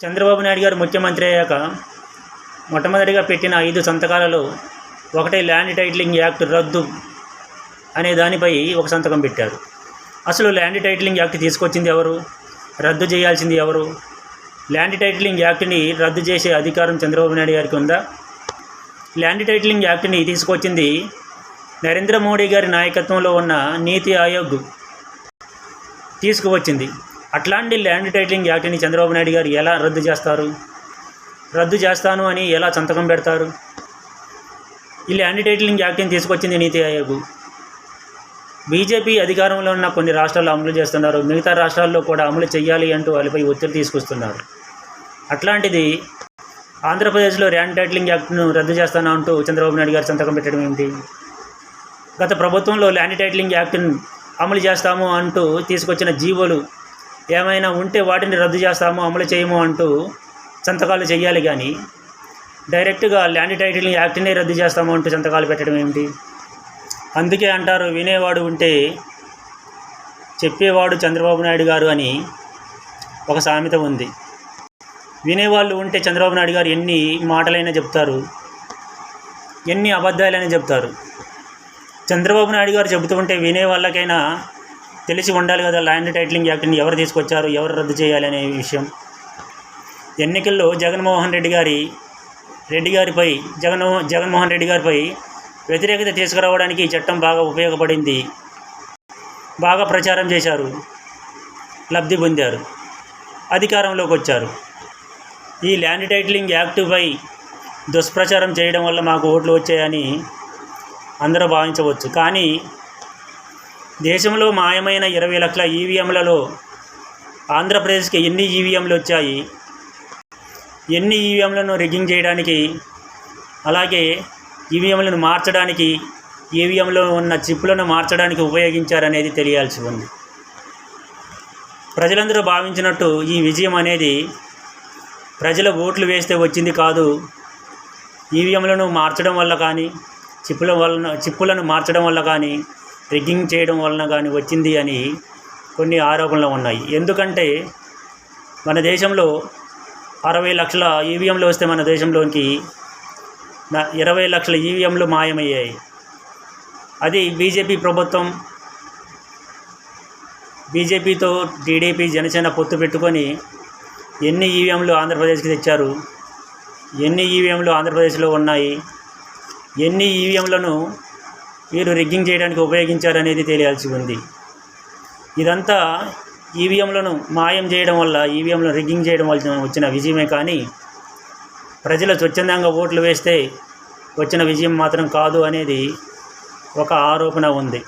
చంద్రబాబు నాయుడు గారు ముఖ్యమంత్రి అయ్యాక మొట్టమొదటిగా పెట్టిన ఐదు సంతకాలలో ఒకటి ల్యాండ్ టైటిలింగ్ యాక్ట్ రద్దు అనే దానిపై ఒక సంతకం పెట్టారు. అసలు ల్యాండ్ టైటిలింగ్ యాక్ట్ తీసుకొచ్చింది ఎవరు? రద్దు చేయాల్సింది ఎవరు? ల్యాండ్ టైటిలింగ్ యాక్ట్ని రద్దు చేసే అధికారం చంద్రబాబు నాయుడు గారికి ఉందా? ల్యాండ్ టైటిలింగ్ యాక్ట్ని తీసుకొచ్చింది నరేంద్ర మోడీ గారి నాయకత్వంలో ఉన్న నీతి ఆయోగ్ తీసుకువచ్చింది. అట్లాంటి ల్యాండ్ టైటిలింగ్ యాక్ట్ని చంద్రబాబు నాయుడు గారు ఎలా రద్దు చేస్తారు? రద్దు చేస్తాను అని ఎలా సంతకం పెడతారు? ఈ ల్యాండ్ టైటిలింగ్ యాక్ట్ని తీసుకొచ్చింది నీతి ఆయోగ్. బీజేపీ అధికారంలో ఉన్న కొన్ని రాష్ట్రాల్లో అమలు చేస్తున్నారు. మిగతా రాష్ట్రాల్లో కూడా అమలు చేయాలి అంటూ వాళ్ళపై ఒత్తిడి తీసుకొస్తున్నారు. అట్లాంటిది ఆంధ్రప్రదేశ్లో ల్యాండ్ టైటిలింగ్ యాక్ట్ను రద్దు చేస్తాను అంటూ చంద్రబాబు నాయుడు గారు సంతకం పెట్టడం ఏంటి గత ప్రభుత్వంలో ల్యాండ్ టైటిలింగ్ యాక్ట్ను అమలు చేస్తాము అంటూ తీసుకొచ్చిన జీవోలు ఏమైనా ఉంటే వాటిని రద్దు చేస్తాము అమలు చేయము అంటూ సంతకాలు చేయాలి కానీ డైరెక్ట్గా ల్యాండ్ టైటిల్ యాక్ట్నే రద్దు చేస్తాము అంటూ సంతకాలు పెట్టడం ఏమిటి? అందుకే అంటారు వినేవాడు ఉంటే చెప్పేవాడు చంద్రబాబు నాయుడు గారు అని ఒక సామెత ఉంది. వినేవాళ్ళు ఉంటే చంద్రబాబు నాయుడు గారు ఎన్ని మాటలైనా చెప్తారు ఎన్ని అబద్ధాలైనా చెప్తారు. చంద్రబాబు నాయుడు గారు చెబుతూ ఉంటే వినే వాళ్ళకైనా తెలిసి ఉండాలి కదా ల్యాండ్ టైటిలింగ్ యాక్ట్ని ఎవరు తీసుకొచ్చారు ఎవరు రద్దు చేయాలి అనే విషయం. ఎన్నికల్లో జగన్మోహన్ రెడ్డి గారి రెడ్డి గారిపై జగన్ జగన్మోహన్ రెడ్డి గారిపై వ్యతిరేకత తీసుకురావడానికి ఈ చట్టం బాగా ఉపయోగపడింది. బాగా ప్రచారం చేశారు. లబ్ధి పొందారు. అధికారంలోకి వచ్చారు. ఈ ల్యాండ్ టైటిలింగ్ యాక్ట్పై దుష్ప్రచారం చేయడం వల్ల మాకు ఓట్లు వచ్చాయని అందరూ భావించవచ్చు. కానీ దేశంలో మాయమైన ఇరవై లక్షల ఈవీఎంలలో ఆంధ్రప్రదేశ్కి ఎన్ని ఈవీఎంలు వచ్చాయి? ఎన్ని ఈవీఎంలను రిగ్గింగ్ చేయడానికి అలాగే ఈవీఎంలను మార్చడానికి ఈవీఎంలో ఉన్న చిప్పులను మార్చడానికి ఉపయోగించారనేది తెలియాల్సి ఉంది. ప్రజలందరూ భావించినట్టు ఈ విజయం అనేది ప్రజల ఓట్లు వేస్తే వచ్చింది కాదు. ఈవీఎంలను మార్చడం వల్ల కానీ చిప్పుల వలన చిప్పులను మార్చడం వల్ల కానీ రిగ్గింగ్ చేయడం వలన కానీ వచ్చింది అని కొన్ని ఆరోపణలు ఉన్నాయి. ఎందుకంటే మన దేశంలో అరవై లక్షల ఈవీఎంలు వస్తే మన దేశంలోకి ఇరవై లక్షల ఈవీఎంలు మాయమయ్యాయి. అది బీజేపీ ప్రభుత్వం బీజేపీతో టీడీపీ జనసేన పొత్తు పెట్టుకొని ఎన్ని ఈవీఎంలు ఆంధ్రప్రదేశ్కి తెచ్చారు? ఎన్ని ఈవీఎంలు ఆంధ్రప్రదేశ్లో ఉన్నాయి? ఎన్ని ఈవీఎంలను వీరు రిగ్గింగ్ చేయడానికి ఉపయోగించారనేది తెలియాల్సి ఉంది. ఇదంతా ఈవీఎంలను మాయం చేయడం వల్ల ఈవీఎంలను రిగ్గింగ్ చేయడం వల్ల వచ్చిన విజయమే కానీ ప్రజలు స్వచ్ఛందంగా ఓట్లు వేస్తే వచ్చిన విజయం మాత్రం కాదు అనేది ఒక ఆరోపణ ఉంది.